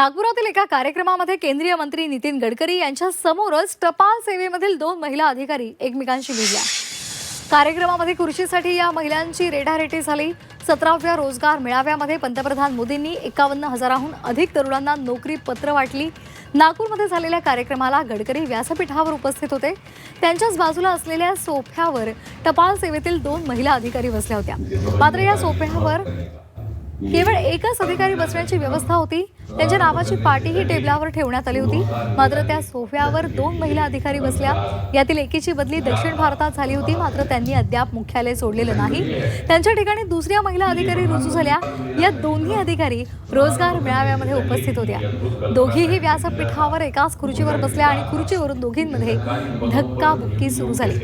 नागपुरातील एका कार्यक्रमामध्ये केंद्रीय मंत्री नितीन गडकरी यांच्या समोरच टपाल सेवेमधील दोन महिला अधिकारी एकमेकांशी भिडल्या कार्यक्रमामध्ये खुर्चीसाठी या महिलांची रेटारेटी झाली. सतराव्या रोजगार मेळाव्यामध्ये पंतप्रधान मोदींनी एकावन्न हजाराहून अधिक तरुणांना नोकरी पत्र वाटली. नागपूरमध्ये झालेल्या कार्यक्रमाला गडकरी व्यासपीठावर उपस्थित होते. त्यांच्याच बाजूला असलेल्या सोफ्यावर टपाल सेवेतील दोन महिला अधिकारी बसल्या होत्या. मात्र या सोफ्यावर केवळ एकच अधिकारी बसण्याची व्यवस्था होती. त्यांच्या नावाची पाटीही टेबलावर ठेवण्यात आली होती. मात्र त्या सोफ्यावर दोन महिला अधिकारी बसल्या. यातील एकीची बदली दक्षिण भारतात झाली होती. मात्र त्यांनी अद्याप मुख्यालय सोडलेलं नाही. त्यांच्या ठिकाणी दुसऱ्या महिला अधिकारी रुजू झाल्या. या दोन्ही अधिकारी रोजगार मेळाव्यामध्ये उपस्थित होत्या. दोघीही व्यासपीठावर एकाच खुर्चीवर बसल्या आणि खुर्चीवरून दोघींमध्ये धक्काबुक्की सुरू झाली.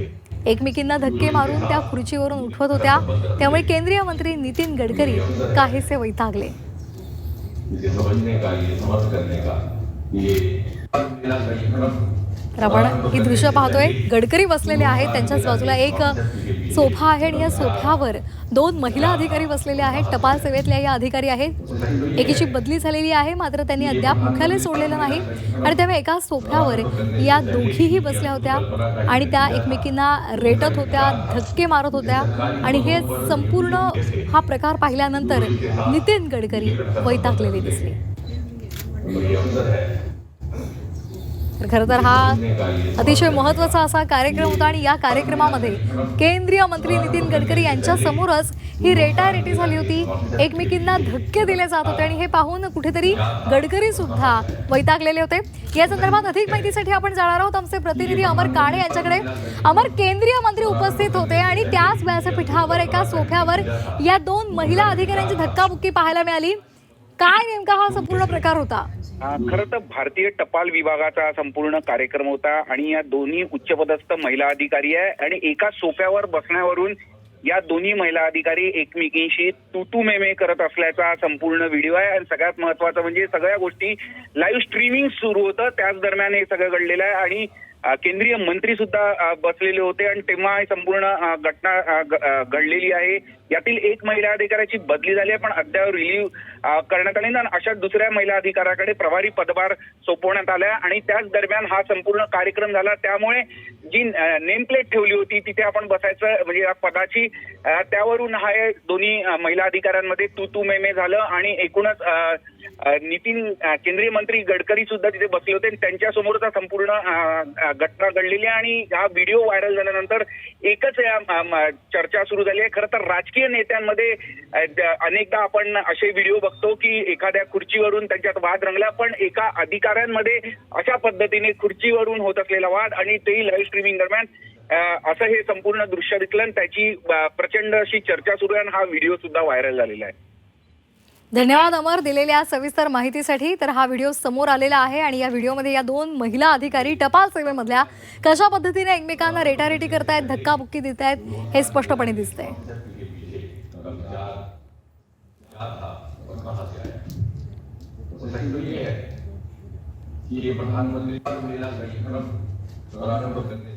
एकमेकींना धक्के मारून त्या खुर्चीवरून उठवत होत्या. त्यामुळे केंद्रीय मंत्री नितीन गडकरी काहीसे वैतागले. तर आपण ही दृश्य पाहतोय. गडकरी बसलेले आहेत. त्यांच्याच बाजूला एक सोफा आहे आणि या सोफ्यावर दोन महिला अधिकारी बसलेले आहेत. टपाल सेवेतल्या या अधिकारी आहेत. एकीची बदली झालेली आहे मात्र त्यांनी अद्याप मुख्यालय सोडलेलं नाही. आणि त्यामुळे एका सोफ्यावर या दोघीही बसल्या होत्या आणि त्या एकमेकींना रेटत होत्या धक्के मारत होत्या. आणि हे संपूर्ण हा प्रकार पाहिल्यानंतर नितीन गडकरी वैतागलेले दिसले ये अवसर है तर खरं तर हा अतिशय महत्त्वाचा असा कार्यक्रम होता आणि या कार्यक्रमामध्ये केंद्रीय मंत्री नितीन गडकरी यांच्या समोरच ही रेटारेटी झाली होती. एकमेकींना धक्के दिले जात होते आणि हे पाहून कुठेतरी गडकरी सुद्धा वैतागलेले होते. या संदर्भात अधिक माहितीसाठी आपण जाणार आहोत. आमचे प्रतिनिधी अमर काणे यांच्याकडे. अमर केंद्रीय मंत्री उपस्थित होते आणि त्याच व्यासपीठावर एका सोफ्यावर या दोन महिला अधिकाऱ्यांची धक्काबुक्की पाहायला मिळाली. काय नेमका हा संपूर्ण प्रकार होता? खर तर भारतीय टपाल विभागाचा हा संपूर्ण कार्यक्रम होता आणि या दोन्ही उच्चपदस्थ महिला अधिकारी आहे आणि एका सोप्यावर बसण्यावरून या दोन्ही महिला अधिकारी एकमेकींशी तुतू मेमे करत असल्याचा संपूर्ण व्हिडिओ आहे. आणि सगळ्यात महत्वाचं म्हणजे सगळ्या गोष्टी लाईव्ह स्ट्रीमिंग सुरू होतं. त्याच दरम्यान हे सगळं घडलेलं आहे आणि केंद्रीय मंत्री सुद्धा बसलेले होते आणि तेव्हा संपूर्ण घटना घडलेली आहे. यातील एक महिला अधिकाऱ्याची बदली झाली आहे पण अद्याप रिलीव्ह करण्यात आली आणि अशा दुसऱ्या महिला अधिकाऱ्याकडे प्रभारी पदभार सोपवण्यात आला आणि त्याच दरम्यान हा संपूर्ण कार्यक्रम झाला. त्यामुळे जी नेम प्लेट ठेवली होती तिथे आपण बसायचं म्हणजे या पदाची त्यावरून हा दोन्ही महिला अधिकाऱ्यांमध्ये तू तू मे मे झालं आणि एकूणच नितीन केंद्रीय मंत्री गडकरी सुद्धा तिथे बसले होते आणि त्यांच्या समोरचा संपूर्ण घटना घडलेली आणि हा व्हिडिओ व्हायरल झाल्यानंतर एकच या चर्चा सुरू झाली आहे. खरं तर राजकीय नेत्यांमध्ये अनेकदा आपण असे व्हिडिओ बघतो की एखाद्या खुर्चीवरून त्यांच्यात वाद रंगला पण एका अधिकाऱ्यांमध्ये अशा पद्धतीने खुर्चीवरून होत असलेला वाद आणि तेही लाईव्ह स्ट्रीमिंग दरम्यान असं हे संपूर्ण दृश्य दिसलं आणि त्याची प्रचंड अशी चर्चा सुरू आहे आणि हा व्हिडिओ सुद्धा व्हायरल झालेला आहे. धन्यवाद अमर दिलेल्या सविस्तर माहितीसाठी. तर हा व्हिडिओ समोर आलेला आहे आणि या व्हिडिओमध्ये या दोन महिला अधिकारी टपाल सेवेमधल्या कशा पद्धतीने एकमेकांना रेटारेटी करतायत धक्काबुक्की देत आहेत हे स्पष्टपणे दिसतंय. प्रधानमंत्री